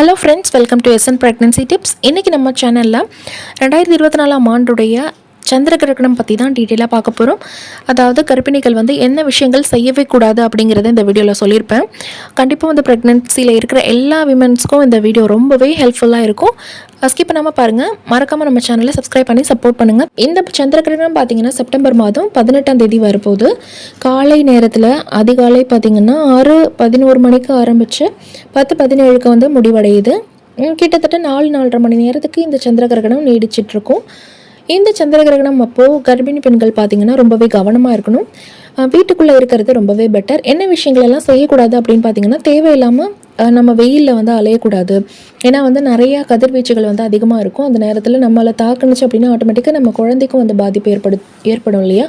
Hello friends welcome to SN pregnancy tips இன்றைக்கி நம்ம சேனலில் ரெண்டாயிரத்தி இருபத்தி நாலாம் ஆண்டுடைய சந்திர கிரகணம் பற்றி தான் டீட்டெயிலாக பார்க்க போகிறோம் அதாவது கர்ப்பிணிகள் வந்து என்ன விஷயங்கள் செய்யவே கூடாது அப்படிங்கிறத இந்த வீடியோவில் சொல்லியிருப்பேன். கண்டிப்பாக வந்து ப்ரெக்னென்சியில் இருக்கிற எல்லா விமன்ஸ்க்கும் இந்த வீடியோ ரொம்பவே ஹெல்ப்ஃபுல்லாக இருக்கும். ஸ்கிப் பண்ணாமல் பாருங்கள் மறக்காமல் நம்ம சேனலை சப்ஸ்கிரைப் பண்ணி சப்போர்ட் பண்ணுங்கள் இந்த சந்திர கிரகணம் பார்த்தீங்கன்னா செப்டம்பர் மாதம் பதினெட்டாம் தேதி வரப்போகுது. காலை நேரத்தில் அதிகாலை பார்த்திங்கன்னா ஆறு பதினோரு மணிக்கு ஆரம்பித்து பத்து பதினேழுக்கு வந்து முடிவடையுது. கிட்டத்தட்ட நாலு நாலரை மணி நேரத்துக்கு இந்த சந்திர கிரகணம் நீடிச்சிட்ருக்கும் இந்த சந்திர கிரகணம் அப்போது கர்ப்பிணி பெண்கள் பார்த்தீங்கன்னா ரொம்பவே கவனமாக இருக்கணும். வீட்டுக்குள்ளே இருக்கிறது ரொம்பவே பெட்டர் என்ன விஷயங்கள் எல்லாம் செய்யக்கூடாது அப்படின்னு பார்த்தீங்கன்னா தேவையில்லாமல் நம்ம வெயிலில் வந்து அலையக்கூடாது. ஏன்னா வந்து நிறையா கதிர்வீச்சுகள் வந்து அதிகமாக இருக்கும். அந்த நேரத்தில் நம்மளை தாக்குனுச்சு அப்படின்னா ஆட்டோமேட்டிக்காக நம்ம குழந்தைக்கும் வந்து பாதிப்பு ஏற்படு ஏற்படும் இல்லையா?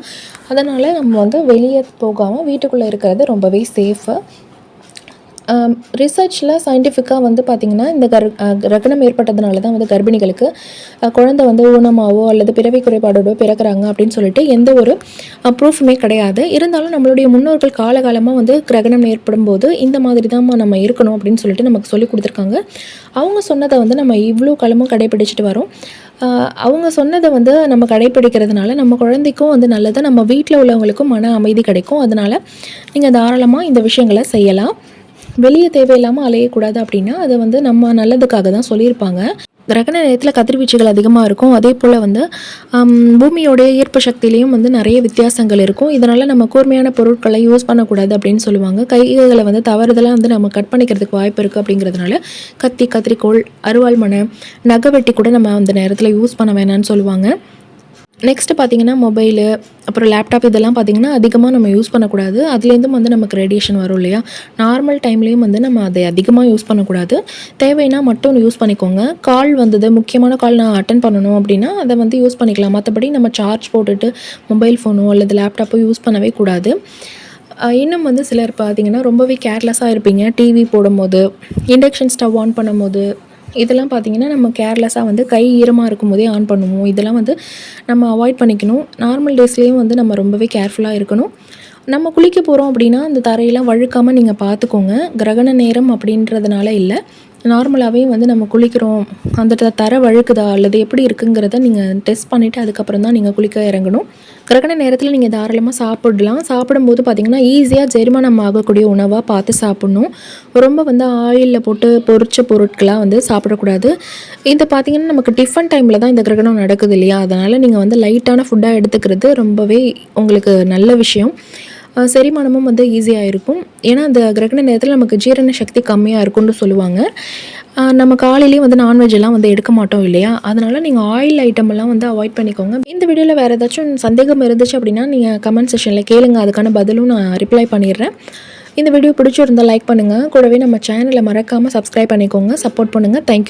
அதனால் நம்ம வந்து வெளியே போகாமல் வீட்டுக்குள்ளே இருக்கிறது ரொம்பவே சேஃபு ரிசர்ச்சில் சயின்டிஃபிக்காக வந்து பார்த்திங்கன்னா இந்த கர் ரகணம் கிரகணம் ஏற்பட்டதுனால தான் வந்து கர்ப்பிணிகளுக்கு குழந்தை வந்து ஊனமாவோ அல்லது பிறவி குறைபாடோடோ பிறக்கிறாங்க அப்படின்னு சொல்லிட்டு எந்த ஒரு ப்ரூஃபுமே கிடையாது. இருந்தாலும் நம்மளுடைய முன்னோர்கள் காலகாலமாக வந்து கிரகணம் ஏற்படும் போது இந்த மாதிரி தான் நம்ம இருக்கணும் அப்படின்னு சொல்லிட்டு நமக்கு சொல்லி கொடுத்துருக்காங்க. அவங்க சொன்னதை வந்து நம்ம இவ்வளோ காலமும் கடைபிடிச்சிட்டு வரோம். அவங்க சொன்னதை வந்து நம்ம கடைப்பிடிக்கிறதுனால நம்ம குழந்தைக்கும் வந்து நல்லது. நம்ம வீட்டில் உள்ளவங்களுக்கும் மன அமைதி கிடைக்கும். அதனால் நீங்கள் தாராளமாக இந்த விஷயங்களை செய்யலாம். வெளியே தேவையில்லாமல் அலையக்கூடாது அப்படின்னா அதை வந்து நம்ம நல்லதுக்காக தான் சொல்லியிருப்பாங்க. கிரகண நேரத்தில் கதிர்வீச்சுகள் அதிகமாக இருக்கும். அதே போல் வந்து பூமியோடைய ஈர்ப்பு சக்தியிலையும் வந்து நிறைய வித்தியாசங்கள் இருக்கும். இதனால் நம்ம கூர்மையான பொருட்களை யூஸ் பண்ணக்கூடாது அப்படின்னு சொல்லுவாங்க. கைகளை வந்து தவறுதலாக வந்து நம்ம கட் பண்ணிக்கிறதுக்கு வாய்ப்பு இருக்குது அப்படிங்கிறதுனால கத்தி கத்திரிக்கோள் அருவாள் மனை நகை வெட்டி கூட நம்ம அந்த நேரத்தில் யூஸ் பண்ண வேணாம்னு சொல்லுவாங்க. நெக்ஸ்ட்டு பார்த்தீங்கன்னா மொபைலு அப்புறம் லேப்டாப் இதெல்லாம் பார்த்தீங்கன்னா அதிகமாக நம்ம யூஸ் பண்ணக்கூடாது. அதுலேருந்தும் வந்து நமக்கு ரேடியேஷன் வரும் இல்லையா? நார்மல் டைம்லேயும் வந்து நம்ம அதை அதிகமாக யூஸ் பண்ணக்கூடாது. தேவைன்னா மட்டும் யூஸ் பண்ணிக்கோங்க. கால் வந்தது முக்கியமான கால் நான் அட்டன் பண்ணணும் அப்படின்னா அதை வந்து யூஸ் பண்ணிக்கலாம். மற்றபடி நம்ம சார்ஜ் போட்டுட்டு மொபைல் ஃபோனோ அல்லது லேப்டாப்போ யூஸ் பண்ணவே கூடாது. இன்னும் வந்து சிலர் பார்த்தீங்கன்னா ரொம்பவே கேர்லெஸ்ஸாக இருப்பீங்க. டிவி போடும்போது இண்டக்ஷன் ஸ்டவ் ஆன் பண்ணும்போது இதெல்லாம் பார்த்தீங்கன்னா நம்ம கேர்லெஸ்ஸாக வந்து கை ஈரமாக இருக்கும்போதே ஆன் பண்ணுவோம். இதெல்லாம் வந்து நம்ம அவாய்ட் பண்ணிக்கணும். நார்மல் டேஸ்லேயும் வந்து நம்ம ரொம்பவே கேர்ஃபுல்லாக இருக்கணும். நம்ம குளிக்க போகிறோம் அப்படின்னா அந்த தரையெல்லாம் வழுக்காமல் நீங்கள் பார்த்துக்கோங்க கிரகண நேரம் அப்படின்றதுனால இல்லை. நார்மலாகவே வந்து நம்ம குளிக்கிறோம். அந்த தர வழுக்குதா? அல்லது எப்படி இருக்குங்கிறத நீங்கள் டெஸ்ட் பண்ணிவிட்டு அதுக்கப்புறம் தான் நீங்கள் குளிக்க இறங்கணும். கிரகண நேரத்தில் நீங்கள் தாராளமாக சாப்பிடலாம். சாப்பிடும்போது பார்த்திங்கன்னா ஈஸியாக ஜெரிமானம் ஆகக்கூடிய உணவாக பார்த்து சாப்பிட்ணும். ரொம்ப வந்து ஆயிலில் போட்டு பொரிச்ச பொருட்களாக வந்து சாப்பிடக்கூடாது. இது பார்த்தீங்கன்னா நமக்கு டிஃபன் டைமில் தான் இந்த கிரகணம் நடக்குது இல்லையா? அதனால் நீங்கள் வந்து லைட்டான ஃபுட்டாக எடுத்துக்கிறது ரொம்பவே உங்களுக்கு நல்ல விஷயம். செரிமானமும் வந்து ஈஸியாக இருக்கும் ஏன்னா அந்த கிரகண நேரத்தில் நமக்கு ஜீரண சக்தி கம்மியாக இருக்கும்னு சொல்லுவாங்க. நம்ம காலையிலேயே வந்து நான்வெஜ் எல்லாம் வந்து எடுக்க மாட்டோம் இல்லையா? அதனால் நீங்கள் ஆயில் ஐட்டம் எல்லாம் வந்து அவாய்ட் பண்ணிக்கோங்க. இந்த வீடியோவில் வேறு ஏதாச்சும் சந்தேகம் இருந்துச்சு அப்படின்னா நீங்கள் கமெண்ட் செஷனில் கேளுங்க. அதுக்கான பதிலும் நான் ரிப்ளை பண்ணிடுறேன். இந்த வீடியோ பிடிச்சிருந்தால் லைக் பண்ணுங்கள் கூடவே நம்ம சேனலை மறக்காமல் சப்ஸ்கிரைப் பண்ணிக்கோங்க. சப்போர்ட் பண்ணுங்கள் தேங்க்யூ